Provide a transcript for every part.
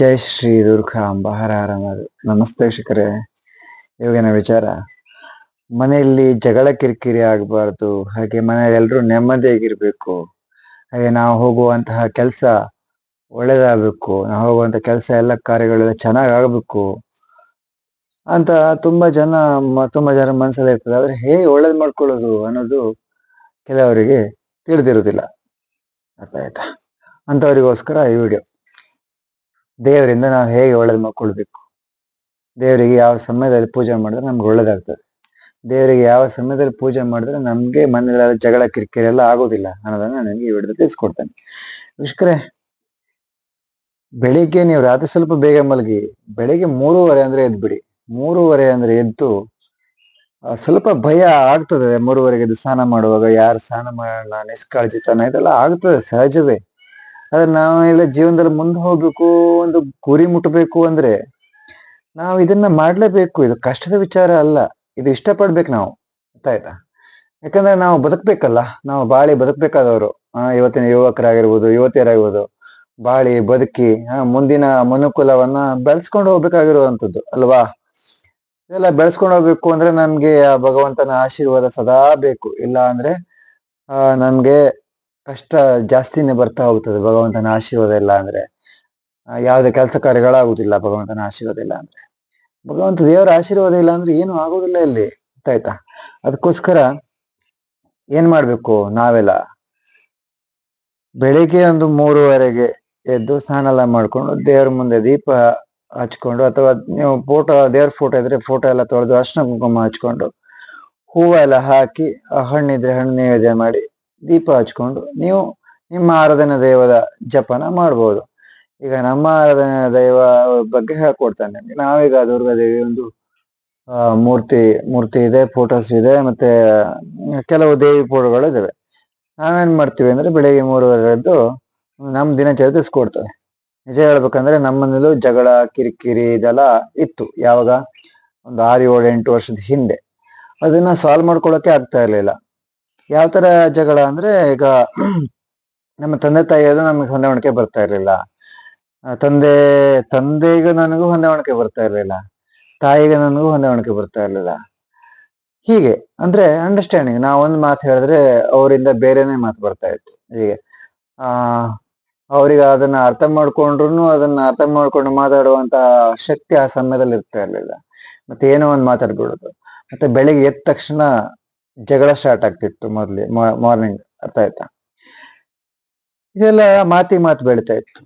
ಜೈ ಶ್ರೀ ದುರ್ಗಾ ಅಂಬ ಹರ ಹರ. ನಮಸ್ತೆ ಶಿಖರೆ ಇವಾಗಿನ ವಿಚಾರ? ಮನೆಯಲ್ಲಿ ಜಗಳ ಕಿರಿಕಿರಿ ಆಗಬಾರ್ದು, ಹಾಗೆ ಮನೆಯಲ್ಲಿ ಎಲ್ಲರೂ ನೆಮ್ಮದಿಯಾಗಿರ್ಬೇಕು. ಹಾಗೆ ನಾವು ಹೋಗುವಂತಹ ಕೆಲಸ ಒಳ್ಳೇದಾಗಬೇಕು, ನಾವು ಹೋಗುವಂತ ಕೆಲಸ ಎಲ್ಲ ಕಾರ್ಯಗಳೆಲ್ಲ ಚೆನ್ನಾಗಿ ಆಗಬೇಕು ಅಂತ ತುಂಬ ಜನ ತುಂಬ ಜನ ಮನಸ್ಸಲ್ಲಿ ಇರ್ತದೆ. ಆದರೆ ಹೇಗೆ ಒಳ್ಳೇದು ಮಾಡ್ಕೊಳ್ಳೋದು ಅನ್ನೋದು ಕೆಲವರಿಗೆ ತಿಳಿದಿರುವುದಿಲ್ಲ. ಅರ್ಥ ಆಯ್ತಾ? ಅಂತವರಿಗೋಸ್ಕರ ಈ ವಿಡಿಯೋ ದೇವರಿಂದ ನಾವು ಹೇಗೆ ಒಳ್ಳೇದು ಮಾಡ್ಕೊಳ್ಬೇಕು? ದೇವರಿಗೆ ಯಾವ ಸಮಯದಲ್ಲಿ ಪೂಜೆ ಮಾಡಿದ್ರೆ ನಮ್ಗೆ ಒಳ್ಳೇದಾಗ್ತದೆ. ದೇವರಿಗೆ ಯಾವ ಸಮಯದಲ್ಲಿ ಪೂಜೆ ಮಾಡಿದ್ರೆ ನಮ್ಗೆ ಮನೆಯಲ್ಲ ಜಗಳ, ಕಿರಿಕಿರಿ ಎಲ್ಲ ಆಗೋದಿಲ್ಲ. ಅನ್ನೋದನ್ನ ನನಗೆ ಈ ವಿಡಿಯೋದಲ್ಲಿ ತಿಳಿಸ್ಕೊಡ್ತೇನೆ. ವಿಷ್ಕರೇ ಬೆಳಿಗ್ಗೆ ನೀವು ರಾತ್ರಿ ಸ್ವಲ್ಪ ಬೇಗ ಮಲಗಿ, ಬೆಳಿಗ್ಗೆ ಮೂರುವರೆ ಅಂದ್ರೆ ಎದ್ಬಿಡಿ. ಮೂರುವರೆ ಅಂದ್ರೆ ಎದ್ದು ಸ್ವಲ್ಪ ಭಯ ಆಗ್ತದೆ. ಮೂರುವರೆಗೆ ಎದ್ದು ಸ್ನಾನ ಮಾಡುವಾಗ ಯಾರು ಸ್ನಾನ ಮಾಡೋಣ ನಿಷ್ಕಾಳಜಿತನ ಇದೆಲ್ಲ ಆಗ್ತದೆ ಸಹಜವೇ. ಆದ್ರೆ ನಾವೆಲ್ಲ ಜೀವನದಲ್ಲಿ ಮುಂದೆ ಹೋಗ್ಬೇಕು, ಒಂದು ಗುರಿ ಮುಟ್ಟಬೇಕು ಅಂದ್ರೆ ನಾವು ಇದನ್ನ ಮಾಡ್ಲೇಬೇಕು. ಇದು ಕಷ್ಟದ ವಿಚಾರ ಅಲ್ಲ, ಇದು ಇಷ್ಟಪಡ್ಬೇಕು ನಾವು, ಗೊತ್ತಾಯ್ತಾ? ಯಾಕಂದ್ರೆ ನಾವು ಬದುಕ್ಬೇಕಲ್ಲ, ನಾವು ಬಾಳಿ ಬದುಕ್ಬೇಕಾದವರು. ಇವತ್ತಿನ ಯುವಕರಾಗಿರ್ಬೋದು, ಯುವತಿಯರಾಗಿರ್ಬೋದು, ಬಾಳಿ, ಬದುಕಿ ಮುಂದಿನ ಮನುಕುಲವನ್ನ ಬೆಳೆಸ್ಕೊಂಡು ಹೋಗ್ಬೇಕಾಗಿರುವಂಥದ್ದು, ಅಲ್ವಾ? ಇದೆಲ್ಲ ಬೆಳೆಸ್ಕೊಂಡು ಹೋಗ್ಬೇಕು ಅಂದ್ರೆ ನಮ್ಗೆ ಆ ಭಗವಂತನ ಆಶೀರ್ವಾದ ಸದಾ ಬೇಕು. ಇಲ್ಲ ಅಂದ್ರೆ ಆ, ನಮ್ಗೆ ಕಷ್ಟ ಜಾಸ್ತಿನೇ ಬರ್ತಾ ಹೋಗ್ತದೆ ಭಗವಂತನ ಆಶೀರ್ವಾದ ಇಲ್ಲ ಅಂದ್ರೆ. ಯಾವುದೇ ಕೆಲಸ ಕಾರ್ಯಗಳಾಗುದಿಲ್ಲ ಭಗವಂತನ ಆಶೀರ್ವಾದ ಇಲ್ಲ ಅಂದ್ರೆ. ಭಗವಂತ ದೇವರ ಆಶೀರ್ವಾದ ಇಲ್ಲ ಅಂದ್ರೆ ಏನು ಆಗೋದಿಲ್ಲ ಇಲ್ಲಿ. ಗೊತ್ತಾಯ್ತಾ? ಅದಕ್ಕೋಸ್ಕರ ಏನ್ ಮಾಡ್ಬೇಕು ನಾವೆಲ್ಲ? ಬೆಳಿಗ್ಗೆ ಒಂದು ಮೂರುವರೆಗೆ ಎದ್ದು ಸ್ನಾನ ಎಲ್ಲ ಮಾಡ್ಕೊಂಡು ದೇವ್ರ ಮುಂದೆ ದೀಪ ಹಚ್ಕೊಂಡು ಅಥವಾ ನೀವು ಫೋಟೋ, ದೇವ್ರ ಫೋಟೋ ಇದ್ರೆ ಫೋಟೋ ಎಲ್ಲ ತೊಳೆದು ಅರ್ಶನ ಕುಂಕುಮ ಹಚ್ಕೊಂಡು ಹೂವ ಎಲ್ಲ ಹಾಕಿ ಹಣ್ಣಿದ್ರೆ ಹಣ್ಣು ನೈವೇದ್ಯ ಮಾಡಿ ದೀಪ ಹಚ್ಕೊಂಡು ನೀವು ನಿಮ್ಮ ಆರಾಧನಾ ದೈವದ ಜಪನ ಮಾಡ್ಬೋದು. ಈಗ ನಮ್ಮ ಆರಾಧನಾ ದೈವ ಬಗ್ಗೆ ಹೇಳ್ಕೊಡ್ತಾನೆ. ನಾವೀಗ ದುರ್ಗಾದೇವಿ ಒಂದು ಮೂರ್ತಿ ಮೂರ್ತಿ ಇದೆ ಫೋಟೋಸ್ ಇದೆ, ಮತ್ತೆ ಕೆಲವು ದೇವಿ ಫೋಟೋಗಳು ಇದಾವೆ. ನಾವೇನ್ ಮಾಡ್ತೀವಿ ಅಂದ್ರೆ ಬೆಳಿಗ್ಗೆ ಮೂರುವರೆ ನಮ್ಮ ನಮ್ ದಿನಚರಿ ತಿಳಿಸ್ಕೊಡ್ತೇವೆ ನಿಜ ಹೇಳ್ಬೇಕಂದ್ರೆ ನಮ್ಮನೇಲೂ ಜಗಳ, ಕಿರಿಕಿರಿ ಇದೆಲ್ಲ ಇತ್ತು. ಯಾವಾಗ? ಒಂದು ಆರು ಏಳು ಎಂಟು ವರ್ಷದ ಹಿಂದೆ. ಅದನ್ನ ಸಾಲ್ವ್ ಮಾಡ್ಕೊಳಕ್ಕೆ ಆಗ್ತಾ ಇರ್ಲಿಲ್ಲ. ಯಾವ ತರ ಜಗಳ ಅಂದ್ರೆ ಈಗ ನಮ್ಮ ತಂದೆ ತಾಯಿಯದು ನಮಗೆ ಹೊಂದಾಣಿಕೆ ಬರ್ತಾ ಇರ್ಲಿಲ್ಲ. ತಂದೆ, ತಂದೆಗೆ ನನಗೂ ಹೊಂದಾಣಿಕೆ ಬರ್ತಾ ಇರ್ಲಿಲ್ಲ. ತಾಯಿಗೆ ನನಗೂ ಹೊಂದಾಣಿಕೆ ಬರ್ತಾ ಇರ್ಲಿಲ್ಲ. ಹೀಗೆ, ಅಂದ್ರೆ ಅಂಡರ್ಸ್ಟ್ಯಾಂಡಿಂಗ್ ನಾವು ಒಂದು ಮಾತು ಹೇಳಿದ್ರೆ ಅವರಿಂದ ಬೇರೆನೆ ಮಾತು ಬರ್ತಾ ಇತ್ತು. ಹೀಗೆ, ಆ, ಅವ್ರಿಗೆ ಅದನ್ನ ಅರ್ಥ ಮಾಡ್ಕೊಂಡ್ರು ಅದನ್ನ ಅರ್ಥ ಮಾಡ್ಕೊಂಡು ಮಾತಾಡುವಂತ ಶಕ್ತಿ ಆ ಸಮಯದಲ್ಲಿ ಇರ್ತಾ ಇರ್ಲಿಲ್ಲ. ಮತ್ತೆ ಏನೋ ಒಂದು ಮಾತಾಡ್ಬಿಡೋದು. ಮತ್ತೆ ಬೆಳಿಗ್ಗೆ ಎದ್ದ ತಕ್ಷಣ ಜಗಳ ಸ್ಟಾರ್ಟ್ ಆಗ್ತಿತ್ತು ಮೊದ್ಲು ಮಾರ್ನಿಂಗ್ ಅರ್ಥ ಆಯ್ತಾ? ಇದೆಲ್ಲ ಮಾತಿ ಮಾತು ಬೆಳಿತಾ ಇತ್ತು.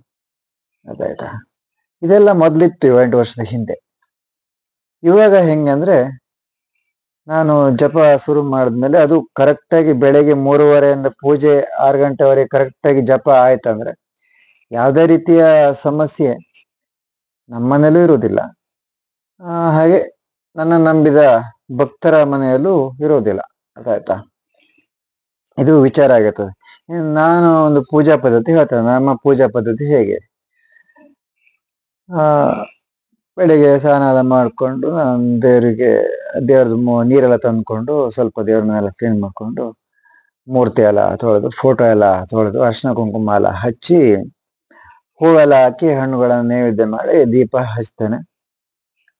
ಅರ್ಥ ಆಯ್ತಾ? ಇದೆಲ್ಲ ಮೊದ್ಲಿತ್ತು ಎಂಟು ವರ್ಷದ ಹಿಂದೆ. ಇವಾಗ ಹೆಂಗಂದ್ರೆ ನಾನು ಜಪ ಶುರು ಮಾಡಿದ್ಮೇಲೆ ಅದು ಕರೆಕ್ಟಾಗಿ ಬೆಳಗ್ಗೆ ಮೂರುವರೆಯಿಂದ ಪೂಜೆ ಆರು ಗಂಟೆವರೆಗೆ ಕರೆಕ್ಟಾಗಿ ಜಪ ಆಯ್ತಂದ್ರೆ ಯಾವುದೇ ರೀತಿಯ ಸಮಸ್ಯೆ ನಮ್ಮನೇಲೂ ಇರುವುದಿಲ್ಲ. ಹಾಗೆ ನನ್ನ ನಂಬಿದ ಭಕ್ತರ ಮನೆಯಲ್ಲೂ ಇರೋದಿಲ್ಲ ಅರ್ಥ ಆಯ್ತಾ? ಇದು ವಿಚಾರ ಆಗುತ್ತದೆ ನಾನು ಒಂದು ಪೂಜಾ ಪದ್ಧತಿ ಹೇಳ್ತೇನೆ. ನಮ್ಮ ಪೂಜಾ ಪದ್ಧತಿ ಹೇಗೆ? ಆ, ಬೆಳಿಗ್ಗೆ ಸ್ನಾನ ಎಲ್ಲ ಮಾಡ್ಕೊಂಡು ನಾನು ದೇವರಿಗೆ ದೇವ್ರದ್ದು ನೀರೆಲ್ಲ ತಂದ್ಕೊಂಡು ಸ್ವಲ್ಪ ದೇವ್ರನ್ನೆಲ್ಲ ಕ್ಲೀನ್ ಮಾಡ್ಕೊಂಡು ಮೂರ್ತಿ ಎಲ್ಲ ತೊಳೆದು ಫೋಟೋ ಎಲ್ಲ ತೊಳೆದು, ಅರ್ಶಿನ ಕುಂಕುಮ ಎಲ್ಲ ಹಚ್ಚಿ ಹೂವೆಲ್ಲ ಹಾಕಿ ಹಣ್ಣುಗಳನ್ನ ನೈವೇದ್ಯ ಮಾಡಿ ದೀಪ ಹಚ್ತೇನೆ.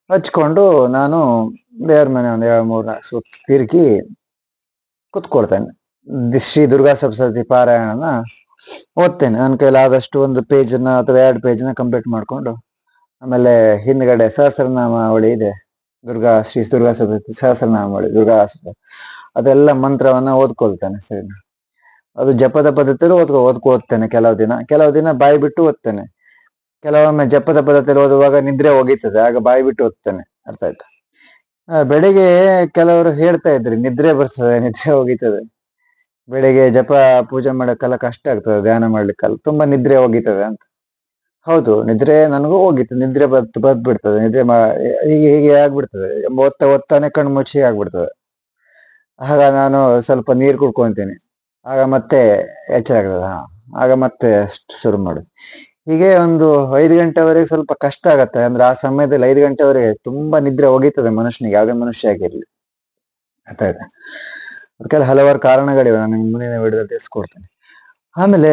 ಹಚ್ಕೊಂಡು ನಾನು ದೇವ್ರ ಮನೆ ಒಂದು ಎರಡು ಮೂರು ನಾಲ್ಕು ಸುತ್ತ ತಿರುಗಿ ಕುತ್ಕೊಳ್ತೇನೆ. ಶ್ರೀ ದುರ್ಗಾ ಸಪ್ತಸತಿ ಪಾರಾಯಣನ ಓದ್ತೇನೆ. ನನ್ನ ಕೈಲಾದಷ್ಟು ಒಂದು ಪೇಜನ್ನ ಅಥವಾ ಎರಡು ಪೇಜನ್ನ ಕಂಪ್ಲೀಟ್ ಮಾಡ್ಕೊಂಡು, ಆಮೇಲೆ ಹಿಂದ್ಗಡೆ ಸಹಸ್ರನಾಮಾವಳಿ ಇದೆ. ದುರ್ಗಾ, ಶ್ರೀ ದುರ್ಗಾ ಸಪ್ತಶತಿ ಸಹಸ್ರನಾಮಾವಳಿ, ದುರ್ಗಾ ಸಪ್ತಶತಿ ಅದೆಲ್ಲ ಮಂತ್ರವನ್ನ ಓದ್ಕೊಳ್ತೇನೆ ಸರಿ ಅದು ಜಪದ ಪದ್ಧತಿಯಲ್ಲಿ ಓದ್ಕೊ, ಓದ್ಕೊಳ್ತೇನೆ ಕೆಲವು ದಿನ. ಕೆಲವು ದಿನ ಬಾಯಿ ಬಿಟ್ಟು ಓದ್ತೇನೆ. ಕೆಲವೊಮ್ಮೆ ಜಪದ ಪದ್ಧತಿಯಲ್ಲಿ ಓದುವಾಗ ನಿದ್ರೆ ಒಗೀತದೆ. ಆಗ ಬಾಯಿ ಬಿಟ್ಟು ಓದ್ತೇನೆ. ಅರ್ಥ ಆಯ್ತಾ? ಬೆಳಿಗ್ಗೆ ಕೆಲವರು ಹೇಳ್ತಾ ಇದ್ರಿ, ನಿದ್ರೆ ಬರ್ತದೆ, ನಿದ್ರೆ ಹೋಗಿತದೆ. ಬೆಳಿಗ್ಗೆ ಜಪ ಪೂಜೆ ಮಾಡಕ್ಕೆಲ್ಲ ಕಷ್ಟ ಆಗ್ತದೆ, ಧ್ಯಾನ ಮಾಡ್ಲಿಕ್ಕೆಲ್ಲ ತುಂಬಾ ನಿದ್ರೆ ಹೋಗಿತದೆ ಅಂತ. ಹೌದು, ನಿದ್ರೆ ನನಗೂ ಹೋಗಿತ್ತು, ನಿದ್ರೆ ಬದ್ ಬದ್ ಬಿಡ್ತದೆ ನಿದ್ರೆ ಮಾ, ಹೀಗೆ ಹೀಗೆ ಆಗ್ಬಿಡ್ತದೆ, ಒತ್ತ, ಒತ್ತಾನೆ ಕಣ್ಣು ಮುಚ್ಚಿ ಆಗ್ಬಿಡ್ತದೆ. ಆಗ ನಾನು ಸ್ವಲ್ಪ ನೀರು ಕುಡ್ಕೊಂತೀನಿ, ಆಗ ಮತ್ತೆ ಎಚ್ಚರ ಆಗ್ತದೆ ಹಾ, ಆಗ ಮತ್ತೆ ಶುರು ಮಾಡುದು. ಹೀಗೆ ಒಂದು ಐದು ಗಂಟೆವರೆಗೆ ಸ್ವಲ್ಪ ಕಷ್ಟ ಆಗತ್ತೆ. ಅಂದ್ರೆ ಆ ಸಮಯದಲ್ಲಿ ಐದು ಗಂಟೆವರೆಗೆ ತುಂಬಾ ನಿದ್ರೆ ಹೋಗಿತದೆ ಮನುಷ್ಯನಿಗೆ, ಯಾವುದೇ ಮನುಷ್ಯ ಆಗಿರ್ಲಿ. ಅರ್ಥ ಆಯ್ತಾ? ಅದಕ್ಕೆಲ್ಲ ಹಲವಾರು ಕಾರಣಗಳಿವೆ. ನಾನು ಮುಂದಿನ ವಿಡಿಯೋದಲ್ಲಿ ತಿಳಿಸ್ಕೊಡ್ತೀನಿ. ಆಮೇಲೆ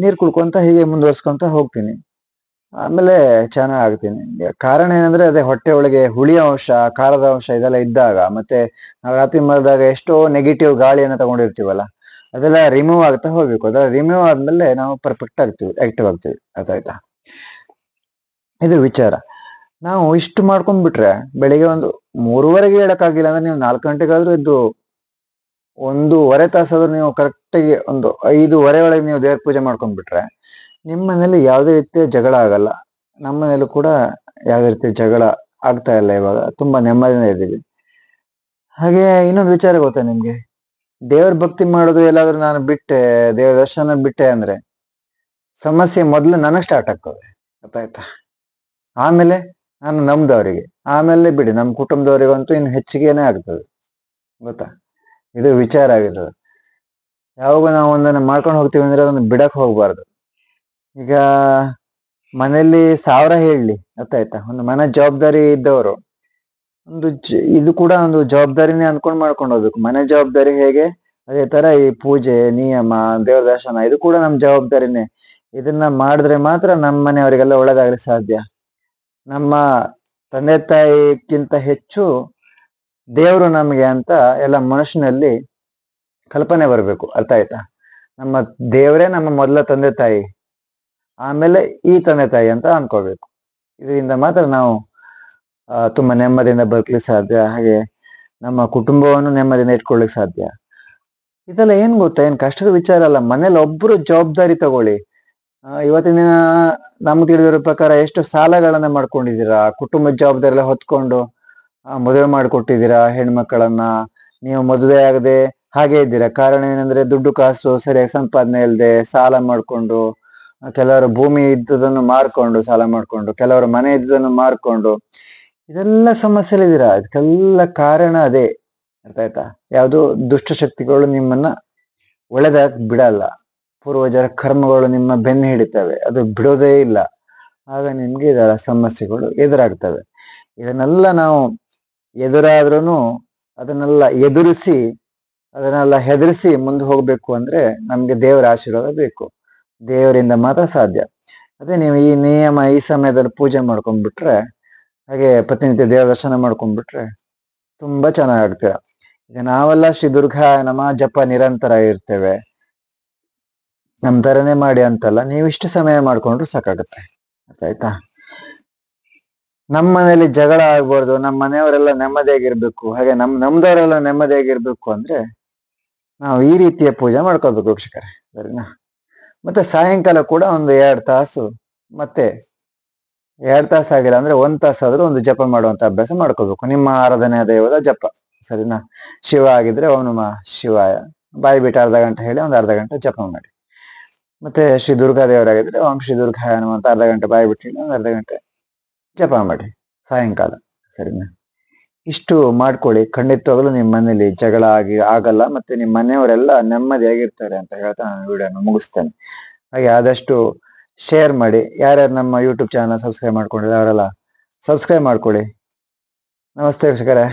ನೀರು ಕುಡ್ಕೊಂತ ಹೀಗೆ ಮುಂದುವರ್ಸ್ಕೊಂತ ಹೋಗ್ತೀನಿ. ಆಮೇಲೆ ಚೆನ್ನಾಗ್ ಆಗ್ತೀನಿ ಕಾರಣ ಏನಂದ್ರೆ ಅದೇ ಹೊಟ್ಟೆ ಒಳಗೆ ಹುಳಿ ಅಂಶ, ಖಾರದ ಅಂಶ ಇದೆಲ್ಲ ಇದ್ದಾಗ, ಮತ್ತೆ ನಾವು ರಾತ್ರಿ ಮಲದಾಗ ಎಷ್ಟೋ ನೆಗೆಟಿವ್ ಗಾಳಿಯನ್ನ ತಗೊಂಡಿರ್ತೀವಲ್ಲ ಅದೆಲ್ಲ ರಿಮೂವ್ ಆಗ್ತಾ ಹೋಗ್ಬೇಕು. ಅದೆಲ್ಲ ರಿಮೂವ್ ಆದ್ಮೇಲೆ ನಾವು ಪರ್ಫೆಕ್ಟ್ ಆಗ್ತೀವಿ ಆಕ್ಟಿವ್ ಆಗ್ತೀವಿ. ಅದಾಯ್ತಾ? ಇದು ವಿಚಾರ. ನಾವು ಇಷ್ಟು ಮಾಡ್ಕೊಂಡ್ಬಿಟ್ರೆ ಬೆಳಿಗ್ಗೆ ಒಂದು ಮೂರುವರೆಗೆ ಹೇಳಕ್ಕಾಗಿಲ್ಲ ಅಂದ್ರೆ ನೀವು ನಾಲ್ಕು ಗಂಟೆಗಾದ್ರೂ ಇದ್ದು ಒಂದೂವರೆ ತಾಸಾದ್ರೂ ನೀವು ಕರೆಕ್ಟಾಗಿ ಒಂದು ಐದೂವರೆ ಒಳಗೆ ನೀವು ದೇವ್ರ ಪೂಜೆ ಮಾಡ್ಕೊಂಡ್ಬಿಟ್ರೆ ನಿಮ್ಮ ಮನೇಲಿ ಯಾವುದೇ ರೀತಿಯ ಜಗಳ ಆಗಲ್ಲ. ನಮ್ಮ ಮನೇಲೂ ಕೂಡ ಯಾವುದೇ ರೀತಿಯ ಜಗಳ ಆಗ್ತಾ ಇಲ್ಲ ಇವಾಗ. ತುಂಬಾ ನೆಮ್ಮದಿಯಿಂದ ಇದ್ದೀವಿ. ಹಾಗೆ ಇನ್ನೊಂದು ವಿಚಾರ ಗೊತ್ತಾ ನಿಮ್ಗೆ? ದೇವ್ರ ಭಕ್ತಿ ಮಾಡೋದು ಎಲ್ಲಾದ್ರೂ ನಾನು ಬಿಟ್ಟೆ, ದೇವ್ರ ದರ್ಶನ ಬಿಟ್ಟೆ ಅಂದ್ರೆ ಸಮಸ್ಯೆ ಮೊದಲು ನನಗೆ ಸ್ಟಾರ್ಟ್ ಆಗ್ತದೆ. ಗೊತ್ತಾಯ್ತಾ? ಆಮೇಲೆ ನಾನು ನಮ್ದವರಿಗೆ, ಆಮೇಲೆ ಬಿಡಿ ನಮ್ಮ ಕುಟುಂಬದವರಿಗಂತೂ ಇನ್ನು ಹೆಚ್ಚಿಗೆನೇ ಆಗ್ತದೆ. ಗೊತ್ತಾ? ಇದು ವಿಚಾರ ಆಗಿರ್ತದೆ ಯಾವಾಗ ನಾವು ಒಂದನ್ನು ಮಾಡ್ಕೊಂಡು ಹೋಗ್ತೀವಿ ಅಂದ್ರೆ ಅದನ್ನ ಬಿಡಕ್ಕೆ ಹೋಗ್ಬಾರ್ದು. ಈಗ ಮನೆಯಲ್ಲಿ ಸಾವಿರ ಹೇಳಲಿ ಗೊತ್ತಾಯ್ತಾ? ಒಂದು ಮನೆ ಜವಾಬ್ದಾರಿ ಇದ್ದವರು ಒಂದು ಇದು ಕೂಡ ಒಂದು ಜವಾಬ್ದಾರಿನೇ ಅಂದ್ಕೊಂಡು ಮಾಡ್ಕೊಂಡು ಹೋಗ್ಬೇಕು. ಮನೆ ಜವಾಬ್ದಾರಿ ಹೇಗೆ? ಅದೇ ತರ ಈ ಪೂಜೆ, ನಿಯಮ, ದೇವ್ರ ದರ್ಶನ, ಇದು ಕೂಡ ನಮ್ ಜವಾಬ್ದಾರಿನೇ. ಇದನ್ನ ಮಾಡಿದ್ರೆ ಮಾತ್ರ ನಮ್ಮ ಮನೆಯವರಿಗೆಲ್ಲ ಒಳ್ಳೇದಾಗ್ಲಿಕ್ಕೆ ಸಾಧ್ಯ. ನಮ್ಮ ತಂದೆ ತಾಯಿಗಿಂತ ಹೆಚ್ಚು ದೇವರು ನಮಗೆ ಅಂತ ಎಲ್ಲ ಮನುಷ್ಯನಲ್ಲಿ ಕಲ್ಪನೆ ಬರಬೇಕು. ಅರ್ಥ ಆಯ್ತಾ? ನಮ್ಮ ದೇವರೇ ನಮ್ಮ ಮೊದಲ ತಂದೆ ತಾಯಿ. ಆಮೇಲೆ ಈ ತಂದೆ ತಾಯಿ ಅಂತ ಅನ್ಕೋಬೇಕು ಇದರಿಂದ ಮಾತ್ರ ನಾವು ತುಂಬಾ ನೆಮ್ಮದಿಯಿಂದ ಬದುಕಲಿಕ್ಕೆ ಸಾಧ್ಯ. ಹಾಗೆ ನಮ್ಮ ಕುಟುಂಬವನ್ನು ನೆಮ್ಮದಿಯಿಂದ ಇಟ್ಕೊಳ್ಳಿಕ್ಕೆ ಸಾಧ್ಯ. ಇದೆಲ್ಲ ಏನ್ ಗೊತ್ತಾ? ಏನ್ ಕಷ್ಟದ ವಿಚಾರ ಅಲ್ಲ. ಮನೇಲಿ ಒಬ್ರು ಜವಾಬ್ದಾರಿ ತಗೊಳ್ಳಿ. ಇವತ್ತಿನ ದಿನ ನಮ್ಗೆ ತಿಳಿದಿರೋ ಪ್ರಕಾರ ಎಷ್ಟು ಸಾಲಗಳನ್ನ ಮಾಡ್ಕೊಂಡಿದ್ದೀರಾ? ಕುಟುಂಬದ ಜವಾಬ್ದಾರಿ ಎಲ್ಲ ಹೊತ್ಕೊಂಡು ಮದುವೆ ಮಾಡಿಕೊಟ್ಟಿದ್ದೀರಾ ಹೆಣ್ಮಕ್ಕಳನ್ನ ನೀವು ಮದುವೆ ಆಗದೆ ಹಾಗೆ ಇದ್ದೀರಾ? ಕಾರಣ ಏನಂದ್ರೆ ದುಡ್ಡು ಕಾಸು, ಸರಿಯಾಗಿ ಸಂಪಾದನೆ ಇಲ್ಲದೆ ಸಾಲ ಮಾಡ್ಕೊಂಡು ಕೆಲವರು ಭೂಮಿ ಇದ್ದುದನ್ನು ಮಾರ್ಕೊಂಡು, ಸಾಲ ಮಾಡ್ಕೊಂಡು, ಕೆಲವರು ಮನೆ ಇದ್ದುದನ್ನು ಮಾರ್ಕೊಂಡು ಇದೆಲ್ಲ ಸಮಸ್ಯೆಲಿದ್ದೀರಾ? ಅದಕ್ಕೆಲ್ಲ ಕಾರಣ ಅದೇ, ಅರ್ಥ ಆಯ್ತಾ? ಯಾವುದು ದುಷ್ಟಶಕ್ತಿಗಳು ನಿಮ್ಮನ್ನ ಒಳೆದಾಕ್ ಬಿಡಲ್ಲ. ಪೂರ್ವಜರ ಕರ್ಮಗಳು ನಿಮ್ಮ ಬೆನ್ನು ಹಿಡಿತವೆ. ಅದು ಬಿಡೋದೇ ಇಲ್ಲ. ಆಗ ನಿಮ್ಗೆ ಇದರ ಸಮಸ್ಯೆಗಳು ಎದುರಾಗ್ತವೆ. ಇದನ್ನೆಲ್ಲ ನಾವು ಎದುರಾದ್ರೂ ಅದನ್ನೆಲ್ಲ ಎದುರಿಸಿ, ಅದನ್ನೆಲ್ಲ ಹೆದರಿಸಿ ಮುಂದೆ ಹೋಗ್ಬೇಕು ಅಂದ್ರೆ ನಮ್ಗೆ ದೇವರ ಆಶೀರ್ವಾದ ಬೇಕು. ದೇವರಿಂದ ಮಾತ್ರ ಸಾಧ್ಯ. ಅದೇ ನೀವು ಈ ನಿಯಮ ಈ ಸಮಯದಲ್ಲಿ ಪೂಜೆ ಮಾಡ್ಕೊಂಡ್ಬಿಟ್ರೆ ಹಾಗೆ ಪ್ರತಿನಿತ್ಯ ದೇವ ದರ್ಶನ ಮಾಡ್ಕೊಂಡ್ಬಿಟ್ರೆ ತುಂಬಾ ಚೆನ್ನಾಗಿರುತ್ತೆ ಈಗ ನಾವೆಲ್ಲ ಶ್ರೀ ದುರ್ಗಾ ನಮ ಜಪ ನಿರಂತರ ಇರ್ತೇವೆ. ನಮ್ ತರನೇ ಮಾಡಿ ಅಂತಲ್ಲ ನೀವು ಇಷ್ಟು ಸಮಯ ಮಾಡ್ಕೊಂಡ್ರು ಸಾಕಾಗತ್ತೆ. ಆಯ್ತಾ? ನಮ್ಮ ಮನೇಲಿ ಜಗಳ ಆಗ್ಬಾರ್ದು, ನಮ್ಮ ಮನೆಯವರೆಲ್ಲ ನೆಮ್ಮದಿಯಾಗಿರ್ಬೇಕು ಹಾಗೆ ನಮ್, ನಮ್ದವರೆಲ್ಲ ನೆಮ್ಮದಿಯಾಗಿರ್ಬೇಕು ಅಂದ್ರೆ ನಾವು ಈ ರೀತಿಯ ಪೂಜೆ ಮಾಡ್ಕೋಬೇಕು ವೀಕ್ಷಕರೇ. ಸರಿನಾ? ಮತ್ತೆ ಸಾಯಂಕಾಲ ಕೂಡ ಒಂದು ಎರಡು ತಾಸು ಮತ್ತೆ ಎರಡ್ ತಾಸು ಆಗಿಲ್ಲ ಅಂದ್ರೆ ಒಂದ್ ತಾಸಾದ್ರೂ ಒಂದು ಜಪ ಮಾಡುವಂತ ಅಭ್ಯಾಸ ಮಾಡ್ಕೋಬೇಕು. ನಿಮ್ಮ ಆರಾಧನೆಯ ದೈವದ ಜಪ, ಸರಿನಾ? ಶಿವ ಆಗಿದ್ರೆ ಓಂ ನಮಃ ಶಿವಾಯ. ಬಾಯಿ ಬಿಟ್ಟು ಅರ್ಧ ಗಂಟೆ ಹೇಳಿ ಒಂದು ಅರ್ಧ ಗಂಟೆ ಜಪ ಮಾಡಿ. ಮತ್ತೆ ಶ್ರೀ ದುರ್ಗಾ ದೇವರಾಗಿದ್ರೆ ಓಂ ಶ್ರೀ ದುರ್ಗಾ ಅನ್ನುವಂತ ಅರ್ಧ ಗಂಟೆ ಬಾಯಿ ಬಿಟ್ಟು ಹೇಳಿ ಒಂದು ಅರ್ಧ ಗಂಟೆ ಜಪ ಮಾಡಿ. ಸಾಯಂಕಾಲ, ಸರಿನಾ? ಇಷ್ಟು ಮಾಡ್ಕೊಳ್ಳಿ. ಖಂಡಿತವಾಗ್ಲು ನಿಮ್ಮ ಮನೇಲಿ ಜಗಳ ಆಗಿ ಆಗಲ್ಲ ಮತ್ತೆ ನಿಮ್ಮ ಮನೆಯವರೆಲ್ಲ ನೆಮ್ಮದಿಯಾಗಿರ್ತಾರೆ ಅಂತ ಹೇಳ್ತಾ ನಾನು ವಿಡಿಯೋನ ಮುಗಿಸ್ತೇನೆ. ಹಾಗೆ ಆದಷ್ಟು ಶೇರ್ ಮಾಡಿ. ಯಾರ್ಯಾರು ನಮ್ಮ ಯೂಟ್ಯೂಬ್ ಚಾನಲ್ ಸಬ್ಸ್ಕ್ರೈಬ್ ಮಾಡ್ಕೊಂಡಿಲ್ಲ ಅವರೆಲ್ಲ ಸಬ್ಸ್ಕ್ರೈಬ್ ಮಾಡ್ಕೊಳ್ಳಿ ನಮಸ್ತೆ ವೀಕ್ಷಕರೇ.